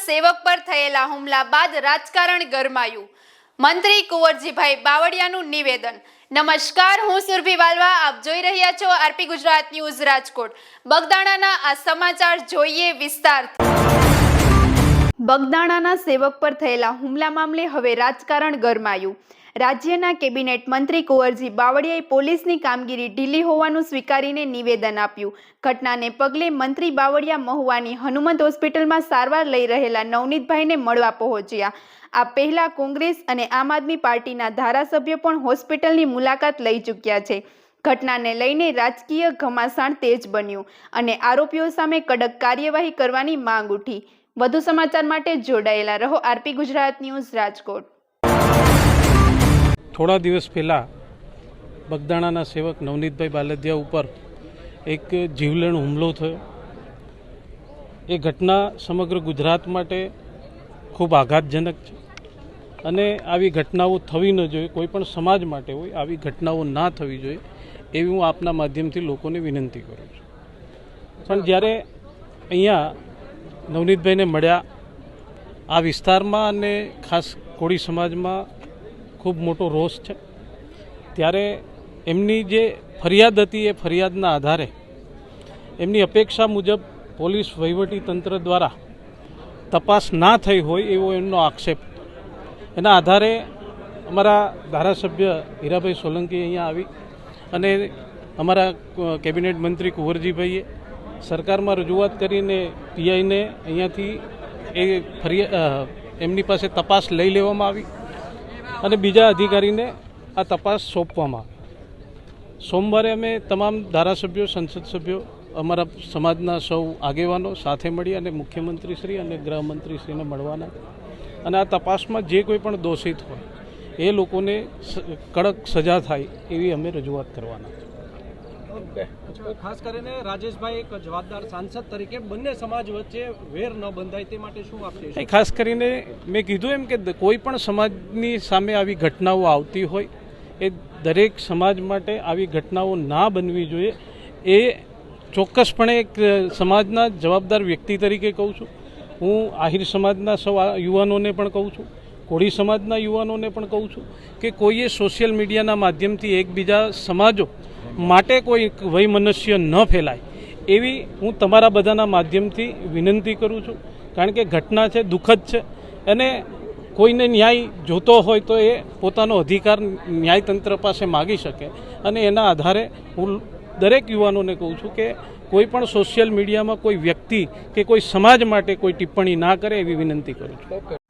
સેવક પર થયેલા હુમલા બાદ રાજકારણ ગરમાયું. મંત્રી કુંવરજીભાઈ બાવળિયાનું નિવેદન. નમસ્કાર, હું સુરભી વાલવા. આપ જોઈ રહ્યા છો આરપી ગુજરાત ન્યૂઝ રાજકોટ. બગદાણાના આ સમાચાર જોઈએ વિસ્તાર. બગદાણાના સેવક પર થયેલા હુમલા મામલે હવે રાજકારણ ગરમાયું. રાજ્યના કેબિનેટ મંત્રી કુંવરજી બાવળિયાએ પોલીસની કામગીરી ઢીલી હોવાનું સ્વીકારીને નિવેદન આપ્યું. ઘટનાને પગલે મંત્રી બાવળિયા મહુવાની હનુમંત હોસ્પિટલમાં સારવાર લઈ રહેલા નવનીતભાઈને મળવા પહોંચ્યા. આ પહેલા કોંગ્રેસ અને આમ આદમી પાર્ટીના ધારાસભ્યો પણ હોસ્પિટલની મુલાકાત લઈ ચૂક્યા છે. ઘટનાને લઈને રાજકીય ઘમાસાણ તેજ બન્યું અને આરોપીઓ સામે કડક કાર્યવાહી કરવાની માંગ ઉઠી. વધુ સમાચાર માટે જોડાયેલા રહો આરપી ગુજરાત ન્યૂઝ રાજકોટ. થોડા દિવસ પહેલાં બગદાણાના સેવક નવનીતભાઈ બાલદિયા ઉપર એક જીવલેણ હુમલો થયો. એ ઘટના સમગ્ર ગુજરાત માટે ખૂબ આઘાતજનક છે. અને આવી ઘટનાઓ થવી ન જોઈએ, કોઈ પણ સમાજ માટે હોય, આવી ઘટનાઓ ના થવી જોઈએ, એવી હું આપના માધ્યમથી લોકોને વિનંતી કરું છું. પણ જ્યારે અહીંયા નવનીતભાઈને મળ્યા, આ વિસ્તારમાં અને ખાસ કોળી સમાજમાં ખૂબ મોટો રોષ છે. ત્યારે એમની જે ફરિયાદ હતી એ ફરિયાદના આધારે એમની અપેક્ષા મુજબ પોલીસ વહીવટી તંત્ર દ્વારા તપાસ ના થઈ હોય એવો એમનો આક્ષેપ. એના આધારે અમારા ધારાસભ્ય હીરાભાઈ સોલંકી અહીંયા આવી અને અમારા કેબિનેટ મંત્રી કુંવરજીભાઈએ સરકારમાં રજૂઆત કરીને પીઆઈને અહીંયાથી એ ફરિયા એમની પાસે તપાસ લઈ લેવામાં આવી. અને બીજા અધિકારીને આ તપાસ સોંપવામાં. સોમવારે અમે તમામ ધારાસભ્યો, સંસદ સભ્યો, અમારા સમાજના સૌ આગેવાનો સાથે મળી અને મુખ્યમંત્રીશ્રી અને ગૃહમંત્રીશ્રીને મળવાના. અને આ તપાસમાં જે કોઈ પણ દોષિત હોય, એ લોકોને કડક સજા થાય એવી અમે રજૂઆત કરવાના. ખાસ કરીને રાજેશભાઈ એક જવાબદાર સાંસદ તરીકે બંને સમાજ વચ્ચે વેર ન બંધાય તે માટે શું આપશે ખાસ કરીને મેં કીધું એમ કે કોઈ પણ સમાજની સામે આવી ઘટનાઓ આવતી હોય એ દરેક સમાજ માટે આવી ઘટનાઓ ના બનવી જોઈએ. એ ચોક્કસપણે એક સમાજના જવાબદાર વ્યક્તિ તરીકે કહું છું. હું આહિર સમાજના સૌ યુવાનોને પણ કહું છું. કોળી સમાજના યુવાનોને પણ કહું છું કે કોઈએ સોશિયલ મીડિયાના માધ્યમથી એકબીજા સમાજો માટે કોઈ વૈમનસ્ય ન ફેલાય, એવી હું તમારા બધાના માધ્યમથી વિનંતી કરું છું. કારણ કે ઘટના છે દુઃખદ છે અને કોઈને ન્યાય જોતો હોય તો એ પોતાનો અધિકાર ન્યાયતંત્ર પાસે માગી શકે અને એના આધારે હું દરેક યુવાનોને કહું છું કે કોઈ પણ સોશિયલ મીડિયામાં કોઈ વ્યક્તિ કે કોઈ સમાજ માટે કોઈ ટિપ્પણી ના કરે એવી વિનંતી કરું છું.